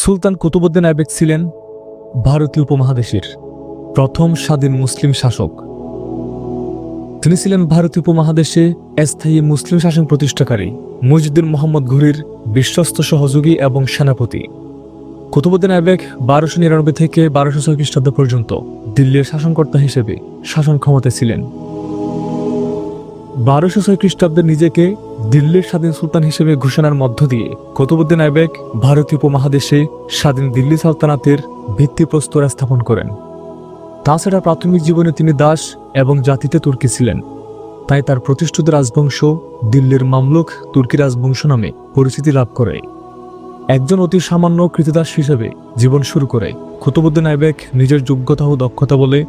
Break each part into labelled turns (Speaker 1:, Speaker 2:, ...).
Speaker 1: সুলতান কুতুবুদ্দিন আইবেক ছিলেন ভারতীয় উপমহাদেশের প্রথম স্বাধীন মুসলিম শাসক। তিনি ছিলেন ভারতীয় উপমহাদেশে স্থায়ী মুসলিম শাসন প্রতিষ্ঠাকারী মুজিদুদ্দিন মোহাম্মদ ঘুরির বিশ্বস্ত সহযোগী এবং সেনাপতি। কুতুবুদ্দিন আইবেক বারোশো নিরানব্বই থেকে বারোশো ছয় খ্রিস্টাব্দ পর্যন্ত দিল্লির শাসনকর্তা হিসেবে শাসন ক্ষমতায় ছিলেন। বারোশো ছয় খ্রিস্টাব্দে নিজেকে দিল্লির স্বাধীন সুলতান হিসেবে ঘোষণার মধ্য দিয়ে কুতুবুদ্দিন আইবেক ভারতীয় উপমহাদেশে স্বাধীন দিল্লি সালতানাতের ভিত্তিপ্রস্তর স্থাপন করেন। তাছাড়া প্রাথমিক জীবনে তিনি দাস এবং জাতিতে তুর্কি ছিলেন। তাই তার প্রতিষ্ঠিত রাজবংশ দিল্লির মামলুক তুর্কি রাজবংশ নামে পরিচিতি লাভ করে। একজন অতি সামান্য কৃতদাস হিসেবে জীবন শুরু করে কুতুবুদ্দিন আইবেক নিজের যোগ্যতা ও দক্ষতা বলে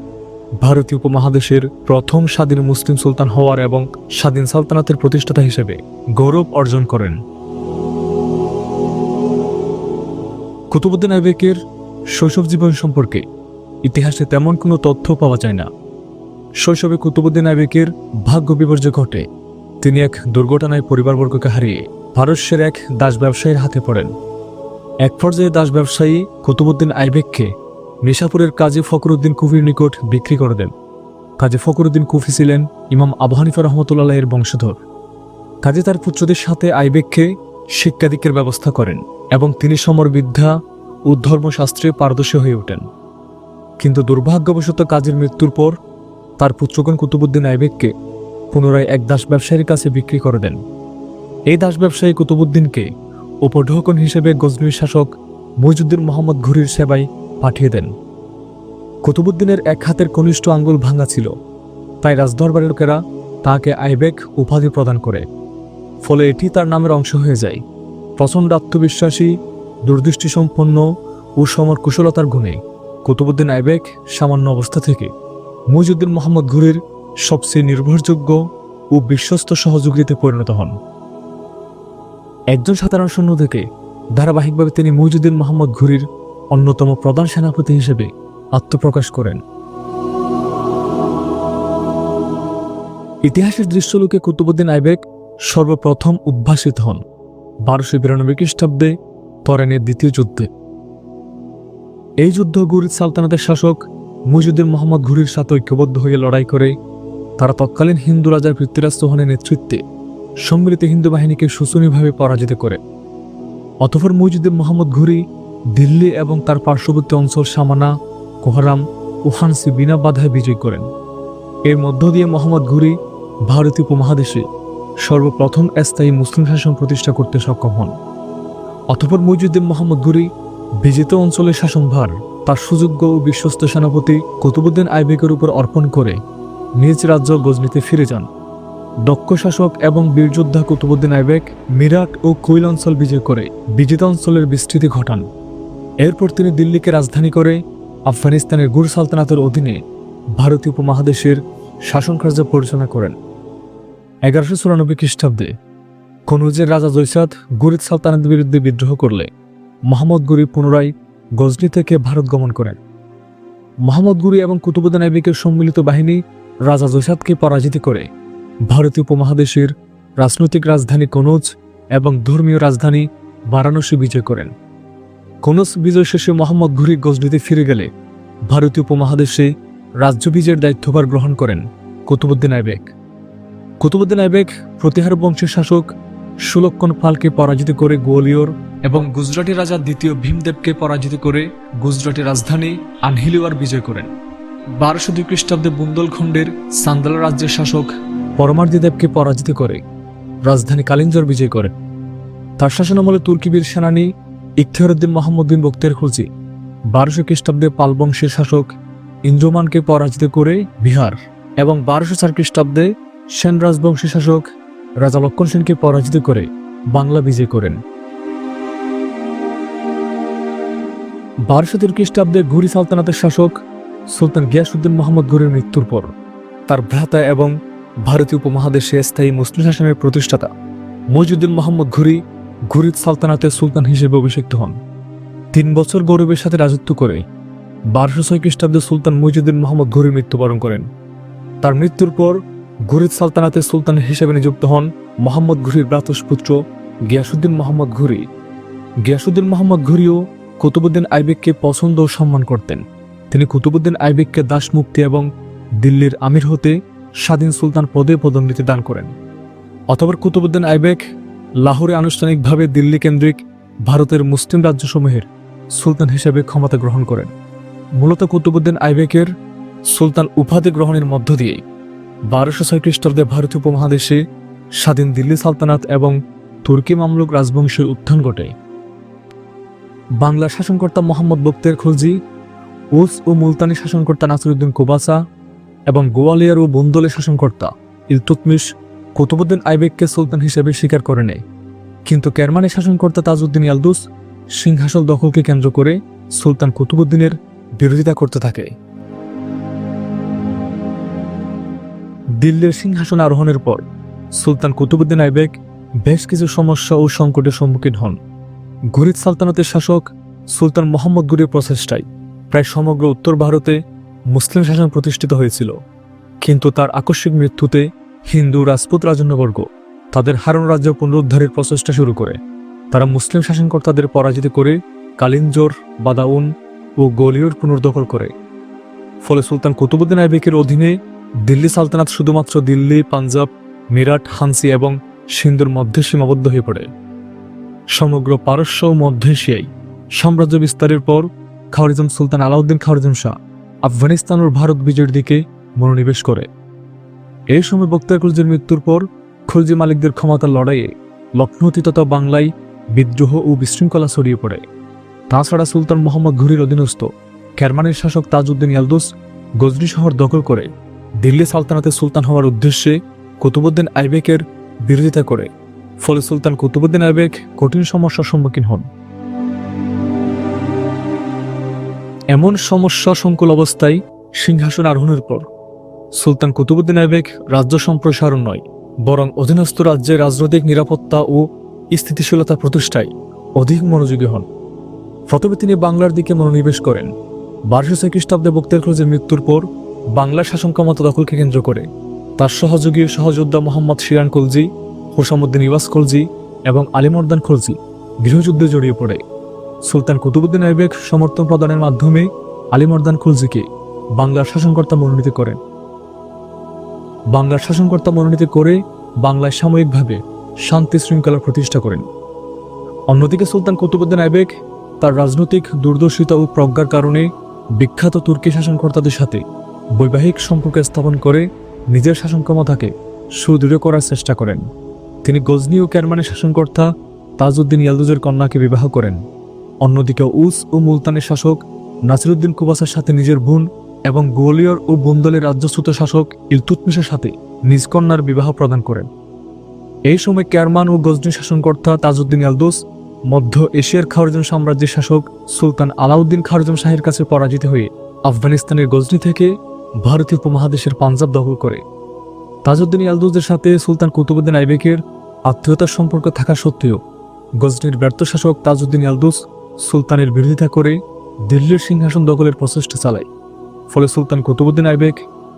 Speaker 1: ভারতীয় উপমহাদেশের প্রথম স্বাধীন মুসলিম সুলতান হওয়ার এবং স্বাধীন সালতানাতের প্রতিষ্ঠাতা হিসেবে গৌরব অর্জন করেন। কুতুবুদ্দিন আইবেকের শৈশব জীবন সম্পর্কে ইতিহাসে তেমন কোনো তথ্য পাওয়া যায় না। শৈশবে কুতুবুদ্দিন আইবেকের ভাগ্য বিপর্যয় ঘটে। তিনি এক দুর্ঘটনায় পরিবারবর্গকে হারিয়ে পারস্যের এক দাস ব্যবসায়ীর হাতে পড়েন। এক পর্যায়ে দাস ব্যবসায়ী কুতুবুদ্দিন আইবেককে নিশাপুরের কাজী ফখরুদ্দিন কুফির নিকট বিক্রি করে দেন। কাজী ফখরুদ্দিন কুফি ছিলেন ইমাম আবু হানিফা রহমতুল্লাহ এর বংশধর। কাজী তার পুত্রদের সাথে আইবেককে শিক্ষাদিকের ব্যবস্থা করেন এবং তিনি সমরবিদ্যা ও ধর্মশাস্ত্রে পারদর্শী হয়ে ওঠেন। কিন্তু দুর্ভাগ্যবশত কাজীর মৃত্যুর পর তার পুত্রগণ কুতুবুদ্দিন আইবেককে পুনরায় এক দাস ব্যবসায়ীর কাছে বিক্রি করে দেন। এই দাস ব্যবসায়ী কুতুবুদ্দিনকে উপঢৌকন হিসেবে গজনীর শাসক মইজুদ্দিন মোহাম্মদ ঘুরির সেবায় পাঠিয়ে দেন। কুতুবুদ্দিনের এক হাতের কনিষ্ঠ আঙ্গুল ভাঙা ছিল। তাই রাজদরবারের লোকেরা তাকে আইবেক উপাধি প্রদান করে। ফলে এটি তার নামের অংশ হয়ে যায়। প্রচণ্ড আত্মবিশ্বাসী, দূরদৃষ্টিসম্পন্ন ও সমর কুশলতার গুণে কুতুবুদ্দিন আইবেক সামান্য অবস্থা থেকে মুইজুদ্দিন মোহাম্মদ ঘুরির সবচেয়ে নির্ভরযোগ্য ও বিশ্বস্ত সহযোগীতে পরিণত হন। একজন সাধারণ সৈন্য থেকে ধারাবাহিকভাবে তিনি মুইজুদ্দিন মোহাম্মদ ঘুরির অন্যতম প্রধান সেনাপতি হিসেবে আত্মপ্রকাশ করেন। ইতিহাসের দৃশ্যলোকে কুতুবুদ্দিন আইবেক সর্বপ্রথম উদ্ভাসিত হন বারোশো বিরানব্বই খ্রিস্টাব্দে তরেনের দ্বিতীয় যুদ্ধে। এই যুদ্ধ গুরিদ সালতানাতের শাসক মুইজুদ্দিন মোহাম্মদ ঘুরির সাথে ঐক্যবদ্ধ হয়ে লড়াই করে তারা তৎকালীন হিন্দু রাজার পৃথ্বীরাজ চৌহানের নেতৃত্বে সম্মিলিত হিন্দু বাহিনীকে শোচনীয়ভাবে পরাজিত করে। অতঃপর মুইজুদ্দিন মোহাম্মদ ঘুরি দিল্লি এবং তার পার্শ্ববর্তী অঞ্চল সামানা, কোহরাম ও হানসি বিনা বাধায় বিজয় করেন। এর মধ্য দিয়ে মোহাম্মদ ঘুরি ভারতীয় উপমহাদেশে সর্বপ্রথম স্থায়ী মুসলিম শাসন প্রতিষ্ঠা করতে সক্ষম হন। অতঃপর মুইজুদ্দিন মোহাম্মদ ঘুরি বিজিত অঞ্চলের শাসনভার, তার সুযোগ্য ও বিশ্বস্ত সেনাপতি কুতুবুদ্দিন আইবেকের উপর অর্পণ করে নিজ রাজ্য গজনিতে ফিরে যান। দক্ষ শাসক এবং বীরযোদ্ধা কুতুবুদ্দিন আইবেক মিরাট ও কুইল অঞ্চল বিজয় করে বিজিত অঞ্চলের বিস্তৃতি ঘটান। এরপর তিনি দিল্লিকে রাজধানী করে আফগানিস্তানের গুর সালতানাতের অধীনে ভারতীয় উপমহাদেশের শাসন কার্য পরিচালনা করেন। এগারোশো চুরানব্বই খ্রিস্টাব্দে কনুজের রাজা জৈসাদ গুরিদ সালতানাতের বিরুদ্ধে বিদ্রোহ করলে মোহাম্মদ গুরি পুনরায় গজনি থেকে ভারত গমন করেন। মোহাম্মদ গুরি এবং কুতুবুদ্দিন আইবিকের সম্মিলিত বাহিনী রাজা জৈসাদকে পরাজিত করে ভারতীয় উপমহাদেশের রাজনৈতিক রাজধানী কনৌজ এবং ধর্মীয় রাজধানী বারাণসী বিজয় করেন। কনৌজ বিজয় শেষে মোহাম্মদ ঘুরি গজনিতে ফিরে গেলে ভারতীয় উপমহাদেশে রাজ্য বিজয়ের দায়িত্বভার গ্রহণ করেন কুতুবুদ্দিন আইবেক। কুতুবুদ্দিন আইবেক প্রতিহার বংশের শাসক সুলক্ষণ পালকে পরাজিত করে গোয়ালিয়র এবং গুজরাটি রাজা দ্বিতীয় ভীমদেবকে পরাজিত করে গুজরাটি রাজধানী আনহিলিওয়ার বিজয় করেন। বারোশো দুই খ্রিস্টাব্দে বুন্দলখণ্ডের সান্দালা রাজ্যের শাসক পরমার্দিদেবকে পরাজিত করে রাজধানী কালিঞ্জর বিজয় করেন। তার শাসনামলে তুর্কি বীর সেনানী ইখতিয়ারুদ্দিন মোহাম্মদ বিন বক্তের খুলছি বারোশো খ্রিস্টাব্দে পাল বংশের শাসক ইন্দ্রমানকে পরাজিত করে বিহার এবং বারোশো চার খ্রিস্টাব্দে সেন রাজবংশী শাসক রাজা লক্ষণ সেনকে পরাজিত করে বাংলা বিজয় করেন। বারোশো তিন খ্রিস্টাব্দে ঘুরি সালতানাতের শাসক সুলতান গিয়াসুদ্দিন মোহাম্মদ ঘুরির মৃত্যুর পর তার ভ্রাতা এবং ভারতীয় উপমহাদেশে স্থায়ী মুসলিম শাসনের প্রতিষ্ঠাতা মজিউদ্দিন মোহাম্মদ ঘুরি ঘুরিদ সালতানাতের সুলতান হিসেবে অভিষিক্ত হন। তিন বছর গৌরবের সাথে রাজত্ব করে বারোশো ছয় খ্রিস্টাব্দে সুলতান মজিউদ্দিন মোহাম্মদ ঘুরি মৃত্যুবরণ করেন। তার মৃত্যুর পর ঘুরিদ সালতানাতের সুলতান হিসেবে নিযুক্ত হন মোহাম্মদ ঘুরির পুত্র গিয়াসুদ্দিন মোহাম্মদ ঘুরি। গিয়াসুদ্দিন মোহাম্মদ ঘুরিও কুতুবুদ্দিন আইবেককে পছন্দ ও সম্মান করতেন। তিনি কুতুবুদ্দিন আইবেককে দাসমুক্তি এবং দিল্লির আমির হতে স্বাধীন সুলতান পদে পদোন্নতি দান করেন। অথবা কুতুবুদ্দিন আইবেক লাহোরে আনুষ্ঠানিকভাবে দিল্লি কেন্দ্রিক ভারতের মুসলিম রাজ্যসমূহের সুলতান হিসেবে ক্ষমতা গ্রহণ করেন। মূলত কুতুবুদ্দিন আইবেকের সুলতান উপাধি গ্রহণের মধ্য দিয়ে বারোশো ছয় খ্রিস্টাব্দে ভারতীয় উপমহাদেশে স্বাধীন দিল্লি সালতানাত এবং তুর্কি মামলুক রাজবংশের উত্থান ঘটে। বাংলার শাসনকর্তা মোহাম্মদ বক্তের খলজি উস ও মুলতানি শাসনকর্তা নাসিরুদ্দিন কোবাসা এবং গোয়ালিয়র ও বন্দলের শাসনকর্তা ইলতুতমিশ কুতুবুদ্দিন আইবেককে সুলতান হিসেবে স্বীকার করে নেয়। কিন্তু কেরমানের শাসনকর্তা তাজউদ্দিন ইয়ালদুস সিংহাসন দখলকে কেন্দ্র করে সুলতান কুতুবুদ্দিনের বিরোধিতা করতে থাকে। দিল্লির সিংহাসন আরোহণের পর সুলতান কুতুবুদ্দিন আইবেক বেশ কিছু সমস্যা ও সংকটের সম্মুখীন হন। ঘুরিদ সালতানাতের শাসক সুলতান মোহাম্মদ গুরির প্রচেষ্টায় প্রায় সমগ্র উত্তর ভারতে মুসলিম শাসন প্রতিষ্ঠিত হয়েছিল। কিন্তু তার আকস্মিক মৃত্যুতে হিন্দু রাজপুত রাজন্যবর্গ, তাদের হারণ রাজ্য পুনরুদ্ধারের প্রচেষ্টা শুরু করে। তারা মুসলিম শাসনকর্তাদের পরাজিত করে কালিঞ্জোর, বাদাউন ও গলিয়র পুনর্দখল করে। ফলে সুলতান কুতুবুদ্দিন আইবেকের অধীনে দিল্লি সালতানাত শুধুমাত্র দিল্লি, পাঞ্জাব, মিরাট, হানসি এবং সিন্ধুর মধ্যে সীমাবদ্ধ হয়ে পড়ে। সমগ্র পারস্য ও মধ্য এশিয়ায় সাম্রাজ্য বিস্তারের পর খাওয়ারিজম সুলতান আলাউদ্দিন খাওয়ারিজম শাহ আফগানিস্তান ও ভারত বিজয়ের দিকে মনোনিবেশ করে। এই সময় বক্তার খুলজির মৃত্যুর পর খুলজি মালিকদের ক্ষমতার লড়াইয়ে লক্ষ্ণৌতি তথা বাংলায় বিদ্রোহ ও বিশৃঙ্খলা ছড়িয়ে পড়ে। তাছাড়া সুলতান মোহাম্মদ ঘুরির অধীনস্থ কেরমানের শাসক তাজউদ্দিন ইয়ালদোস গজনি শহর দখল করে দিল্লি সালতানাতে সুলতান হওয়ার উদ্দেশ্যে কুতুবুদ্দিন আইবেকের বিরোধিতা করে, ফলে সুলতান কুতুবুদ্দিন আইবেক কঠিন সমস্যার সম্মুখীন হন। এমন সমস্যা সংকুল অবস্থায় সিংহাসন আরোহণের পর সুলতান কুতুবুদ্দিন আইবেক রাজ্য সম্প্রসারণ নয়, বরং অধীনস্থ রাজ্যের রাজনৈতিক নিরাপত্তা ও স্থিতিশীলতা প্রতিষ্ঠায় অধিক মনোযোগী হন। প্রথমে তিনি বাংলার দিকে মনোনিবেশ করেন। বারোশো ছয় খ্রিস্টাব্দে বক্তের খোঁজের মৃত্যুর পর বাংলার শাসন ক্ষমতা দখলকে কেন্দ্র করে। তার সহযোগী সহযোদ্ধা মোহাম্মদ শিরান কলজি হোসামুদ্দিন ইওয়াস খলজি এবং আলিমর্দান খলজি গৃহযুদ্ধে জড়িয়ে পড়ে। সুলতান কুতুবুদ্দিন আইবেক সমর্থন প্রদানের মাধ্যমে আলিমর্দান খলজিকে বাংলার শাসনকর্তা মনোনীত করেন। বাংলার শাসনকর্তা মনোনীত করে বাংলায় সাময়িকভাবে শান্তি শৃঙ্খলা প্রতিষ্ঠা করেন। অন্যদিকে সুলতান কুতুবুদ্দিন আইবেক তার রাজনৈতিক দূরদর্শিতা ও প্রজ্ঞার কারণে বিখ্যাত তুর্কি শাসনকর্তাদের সাথে বৈবাহিক সম্পর্ক স্থাপন করে নিজের শাসন ক্ষমতাকে সুদৃঢ় করার চেষ্টা করেন। তিনি গজনি ও ক্যারমানের শাসনকর্তা তাজউদ্দিন ইয়ালদুজের কন্যাকে বিবাহ করেন। অন্যদিকে উস ও মুলতানের শাসক নাসিরুদ্দিন কুবাসার সাথে নিজের বোন এবং গোয়ালিয়র ও বন্দলের রাজ্যচ্যুত শাসক ইলতুতমিশের সাথে নিজ কন্যার বিবাহ প্রদান করেন। এই সময় ক্যারমান ও গজনি শাসনকর্তা তাজউদ্দিন ইয়ালদুস মধ্য এশিয়ার খাওয়ারজন সাম্রাজ্যের শাসক সুলতান আলাউদ্দিন খাওয়ারজন শাহের কাছে পরাজিত হয়ে আফগানিস্তানের গজনি থেকে ভারতীয় উপমহাদেশের পাঞ্জাব দখল করে। তাজউদ্দিন ইয়ালদুজের সাথে সুলতান কুতুবুদ্দিন আইবেকের আত্মীয়তার সম্পর্ক থাকা সত্ত্বেও গজনির ব্যর্থ শাসক তাজউদ্দিন ইয়ালদুস সুলতানের বিরোধিতা করে দিল্লির সিংহাসন দখলের প্রচেষ্টা চালায়। ফলে সুলতান কুতুবুদ্দিন আইবেক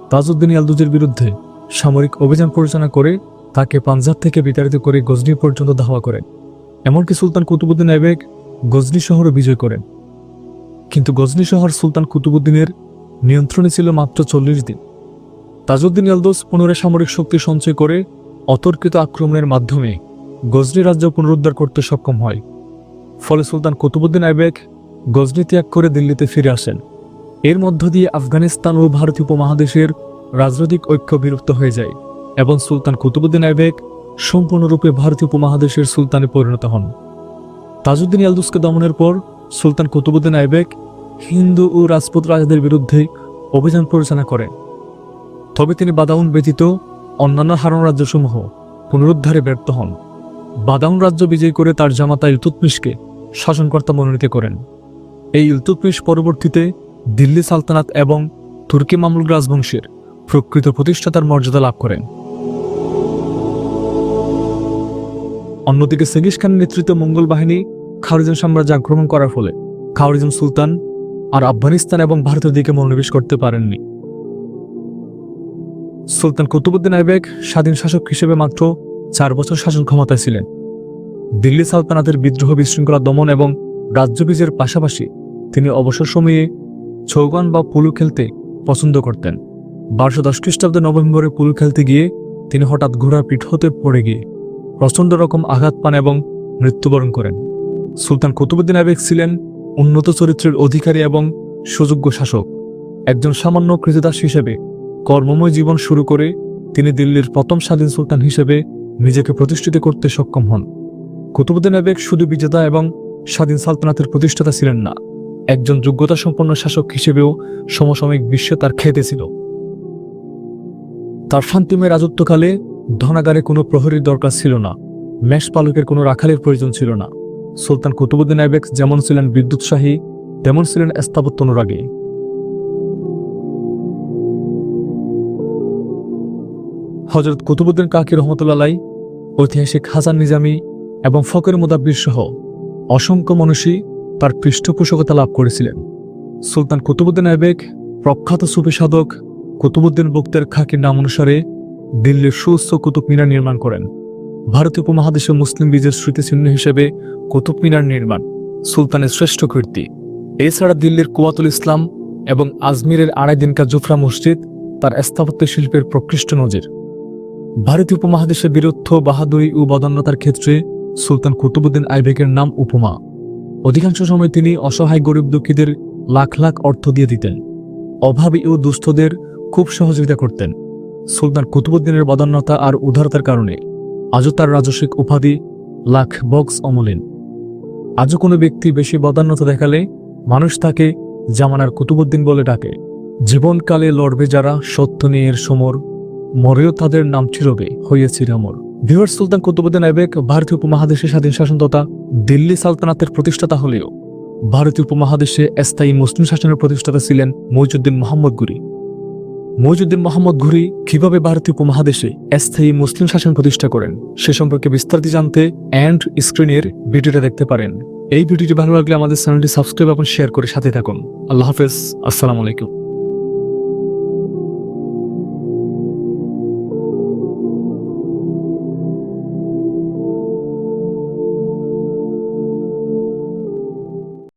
Speaker 1: তাজউদ্দিন ইয়ালদুজের বিরুদ্ধে সামরিক অভিযান পরিচালনা করে তাকে পাঞ্জাব থেকে বিতাড়িত করে গজনি পর্যন্ত ধাওয়া করেন এমনকি সুলতান কুতুবুদ্দিন আইবেক গজনি শহরও বিজয় করেন। কিন্তু গজনি শহর সুলতান কুতুবুদ্দিনের নিয়ন্ত্রণে ছিল মাত্র চল্লিশ দিন। তাজউদ্দিন ইয়ালদোস পুনরায় সামরিক শক্তি সঞ্চয় করে অতর্কিত আক্রমণের মাধ্যমে গজনি রাজ্য পুনরুদ্ধার করতে সক্ষম হয়। ফলে সুলতান কুতুবুদ্দিন আইবেক গজনি ত্যাগ করে দিল্লিতে ফিরে আসেন। এর মধ্য দিয়ে আফগানিস্তান ও ভারতীয় উপমহাদেশের রাজনৈতিক ঐক্য বিলুপ্ত হয়ে যায় এবং সুলতান কুতুবুদ্দিন আইবেক সম্পূর্ণরূপে ভারতীয় উপমহাদেশের সুলতানে পরিণত হন। তাজউদ্দিন ইয়ালদুসকে দমনের পর সুলতান কুতুবুদ্দিন আইবেক হিন্দু ও রাজপুত রাজাদের বিরুদ্ধে অভিযান পরিচালনা করেন। তবে তিনি বাদাউন ব্যতীত অন্যান্য হারণ রাজ্যসমূহ পুনরুদ্ধারে ব্যর্থ হন। বাদাউন রাজ্য বিজয় করে তার জামাতা ইলতুতমিশকে শাসনকর্তা মনোনীত করেন। এই ইলতুতমিশ পরবর্তীতে দিল্লি সালতানাত এবং তুর্কি মামলুক রাজবংশের প্রকৃত প্রতিষ্ঠাতার মর্যাদা লাভ করেন। অন্যদিকে সেগিস খানের নেতৃত্বে মঙ্গল বাহিনী খাওয়ারিজম সাম্রাজ্য আক্রমণ করার ফলে খাওয়ারিজম সুলতান আর আফগানিস্তান এবং ভারতের দিকে মনোনিবেশ করতে পারেননি। সুলতান কুতুবুদ্দিন আইবেক স্বাধীন শাসক হিসেবে মাত্র চার বছর শাসন ক্ষমতায় ছিলেন। দিল্লি সালতানাতের বিদ্রোহ বিশৃঙ্খলা দমন এবং রাজ্যবীজের পাশাপাশি তিনি অবসর সময়ে ছৌগান বা পুলু খেলতে পছন্দ করতেন। বারোশো দশ খ্রিস্টাব্দে নভেম্বরে পুলু খেলতে গিয়ে তিনি হঠাৎ ঘোড়ার পিঠ হতে পড়ে গিয়ে প্রচণ্ড রকম আঘাত পান এবং মৃত্যুবরণ করেন। সুলতান কুতুবুদ্দিন আবেগ ছিলেন উন্নত চরিত্রের অধিকারী এবং সুযোগ্য শাসক। একজন সামান্য কৃতদাস হিসেবে কর্মময় জীবন শুরু করে তিনি দিল্লির প্রথম স্বাধীন সুলতান হিসেবে নিজেকে প্রতিষ্ঠিত করতে সক্ষম হন। কুতুবুদ্দিন আবেগ শুধু বিজেতা এবং স্বাধীন সালতানাতের প্রতিষ্ঠাতা ছিলেন না। একজন যোগ্যতা সম্পন্ন শাসক হিসেবেও সমসাময়িক বিশ্বে তার খ্যাতি ছিল। তার শান্তিময় রাজত্বকালে ধনাগারে কোনো প্রহরীর দরকার ছিল না। মেষ পালকের কোনো রাখালের প্রয়োজন ছিল না। সুলতান কুতুবুদ্দিন আইবেক যেমন ছিলেন বিদ্যুৎসাহী, তেমন ছিলেন স্থাপত্য অনুরাগী। হজরত কুতুবুদ্দিন কাকি রহমতুল্লাহ ঐতিহাসিক হাসান নিজামী এবং ফকের মুদাব্বির সহ অসংখ্য মানুষই তার পৃষ্ঠপোষকতা লাভ করেছিলেন। সুলতান কুতুবুদ্দিন আইবেক প্রখ্যাত সুফি সাধক কুতুবুদ্দিন বক্তের খাকির নাম অনুসারে দিল্লির সুস্থ কুতুব মিনার নির্মাণ করেন। ভারতীয় উপমহাদেশে মুসলিম বীজের স্মৃতিচিহ্ন হিসেবে কুতুব মিনার নির্মাণ সুলতানের শ্রেষ্ঠ কীর্তি। এছাড়া দিল্লির কুয়াতুল ইসলাম এবং আজমিরের আড়াই দিনকা জুফরা মসজিদ তার স্থাপত্য শিল্পের প্রকৃষ্ট নজির। ভারতীয় উপমহাদেশে বীরত্ব, বাহাদুরি ও বদান্যতার ক্ষেত্রে সুলতান কুতুবুদ্দিন আইবেকের নাম উপমা। অধিকাংশ সময় তিনি অসহায় গরিব দুঃখীদের লাখ লাখ অর্থ দিয়ে দিতেন। অভাবী ও দুস্থদের খুব সহযোগিতা করতেন। সুলতান কুতুবুদ্দিনের বদান্যতা আর উদারতার কারণে আজও তার রাজস্বিক উপাধি লাখ বক্স অমলিন। আজও কোনো ব্যক্তি বেশি বদান্যতা দেখালে মানুষ তাকে জামানার কুতুবুদ্দিন বলে ডাকে। জীবনকালে লড়বে যারা সত্য নিয়ে এর সমর, মরেও তাদের নাম চিরবে হইয়াছে রামর ভিওয়ার সুলতান কুতুবুদ্দিন আইবেক ভারতীয় উপমহাদেশে স্বাধীন শাসন তথা দিল্লি সালতানাতের প্রতিষ্ঠাতা হলেও ভারতীয় উপমহাদেশে স্থায়ী মুসলিম শাসনের প্রতিষ্ঠাতা ছিলেন মইজুদ্দিন মোহাম্মদ গুরি। মইজুদ্দিন মোহাম্মদ ঘুরি কীভাবে ভারতীয় উপমহাদেশে স্থায়ী মুসলিম শাসন প্রতিষ্ঠা করেন, সে সম্পর্কে বিস্তারিত জানতে অ্যান্ড স্ক্রিনের ভিডিওটা দেখতে পারেন। এই ভিডিওটি ভালো লাগলে আমাদের চ্যানেলটি সাবস্ক্রাইব এবং শেয়ার করে সাথে থাকুন। আল্লাহ হাফেজ, আসসালামু আলাইকুম।